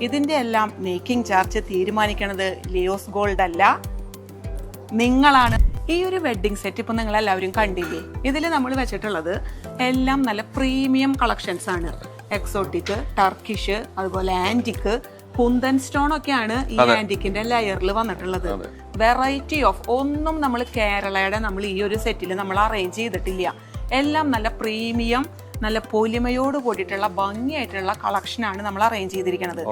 ഇതിന്റെ എല്ലാം making charge തീരുമാനിക്കുന്നത് ലിയോസ് ഗോൾഡ് അല്ല. നിങ്ങളാണ്. ഈ ഒരു വെഡ്ഡിംഗ് സെറ്റ് ഇപ്പം നിങ്ങൾ എല്ലാവരും കണ്ടില്ലേ? ഇതിൽ നമ്മൾ വെച്ചിട്ടുള്ളത് എല്ലാം നല്ല പ്രീമിയം കളക്ഷൻസ് ആണ്. എക്സോട്ടിക് ടർക്കിഷ് അതുപോലെ ആന്റിക് കുന്തൻ സ്റ്റോൺ ഒക്കെയാണ് ഈ ആന്റിക്കിന്റെ ലെയറിൽ വന്നിട്ടുള്ളത്. വെറൈറ്റി ഓഫ് ഒന്നും നമ്മൾ കേരളയുടെ നമ്മൾ ഈ ഒരു സെറ്റിൽ നമ്മൾ അറേഞ്ച് ചെയ്തിട്ടില്ല. എല്ലാം നല്ല പ്രീമിയം നല്ല പൊലിമയോട് കൂടിയിട്ടുള്ള ഭംഗിയായിട്ടുള്ള കളക്ഷനാണ് നമ്മൾ അറേഞ്ച് ചെയ്തിരിക്കുന്നത്.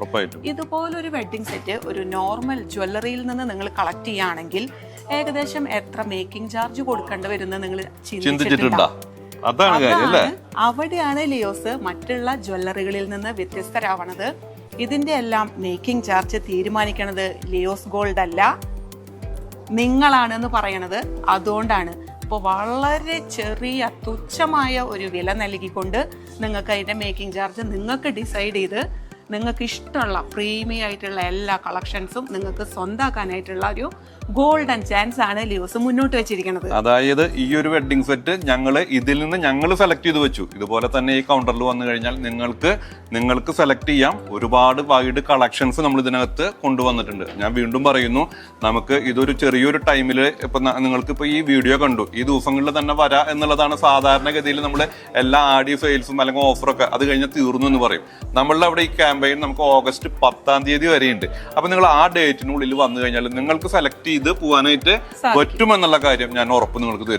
ഇതുപോലൊരു വെഡ്ഡിംഗ് സെറ്റ് ഒരു നോർമൽ ജ്വല്ലറിയിൽ നിന്ന് നിങ്ങൾ കളക്ട് ചെയ്യുകയാണെങ്കിൽ ഏകദേശം എത്ര മേക്കിംഗ് ചാർജ് കൊടുക്കേണ്ടി വരുന്നത് നിങ്ങൾ ചിന്തിച്ചിട്ടുണ്ടോ? അതാണ് അവിടെയാണ് ലിയോസ് മറ്റുള്ള ജ്വല്ലറികളിൽ നിന്ന് വ്യത്യസ്തരാവണത്. ഇതിന്റെ എല്ലാം മേക്കിംഗ് ചാർജ് തീരുമാനിക്കണത് ലിയോസ് ഗോൾഡ് അല്ല നിങ്ങളാണെന്ന് പറയണത് അതുകൊണ്ടാണ്. അപ്പോൾ വളരെ ചെറിയ തുച്ഛമായ ഒരു വില നൽകിക്കൊണ്ട് നിങ്ങൾക്ക് അതിന്റെ മേക്കിംഗ് ചാർജ് നിങ്ങൾക്ക് ഡിസൈഡ് ചെയ്ത് നിങ്ങൾക്ക് ഇഷ്ടമുള്ള പ്രീമിയം ആയിട്ടുള്ള എല്ലാ കളക്ഷൻസും നിങ്ങൾക്ക് സ്വന്തമാക്കാനായിട്ടുള്ള ഒരു ഗോൾഡൻ ചാൻസ് ആണ് ലിയോസ് മുന്നോട്ട് വെച്ചിരിക്കുന്നത്. അതായത് ഈ ഒരു വെഡ്ഡിംഗ് സെറ്റ് ഞങ്ങൾ ഇതിൽ നിന്ന് ഞങ്ങൾ സെലക്ട് ചെയ്ത് വെച്ചു. ഇതുപോലെ തന്നെ ഈ കൗണ്ടറിൽ വന്നു കഴിഞ്ഞാൽ നിങ്ങൾക്ക് നിങ്ങൾക്ക് സെലക്ട് ചെയ്യാം. ഒരുപാട് വൈഡ് കളക്ഷൻസ് നമ്മൾ ഇതിനകത്ത് കൊണ്ടുവന്നിട്ടുണ്ട്. ഞാൻ വീണ്ടും പറയുന്നു നമുക്ക് ഇതൊരു ചെറിയൊരു ടൈമിൽ ഇപ്പൊ നിങ്ങൾക്ക് ഇപ്പൊ ഈ വീഡിയോ കണ്ടു. ഈ ദിവസങ്ങളിൽ തന്നെ വരാ എന്നുള്ളതാണ് സാധാരണഗതിയിൽ നമ്മൾ എല്ലാ ആഡിയോ സെയിൽസും അല്ലെങ്കിൽ ഓഫറൊക്കെ അത് കഴിഞ്ഞാൽ തീർന്നു എന്ന് പറയും. നമ്മളുടെ അവിടെ ഈ ക്യാമ്പയിൻ നമുക്ക് ഓഗസ്റ്റ് പത്താം തീയതി വരെയുണ്ട്. അപ്പൊ നിങ്ങൾ ആ ഡേറ്റിനുള്ളിൽ വന്നു കഴിഞ്ഞാൽ നിങ്ങൾക്ക് സെലക്ട് ചെയ്ത് പോകാനായിട്ട് പറ്റുമെന്നുള്ള കാര്യം ഞാൻ ഉറപ്പ് നിങ്ങൾക്ക് തരും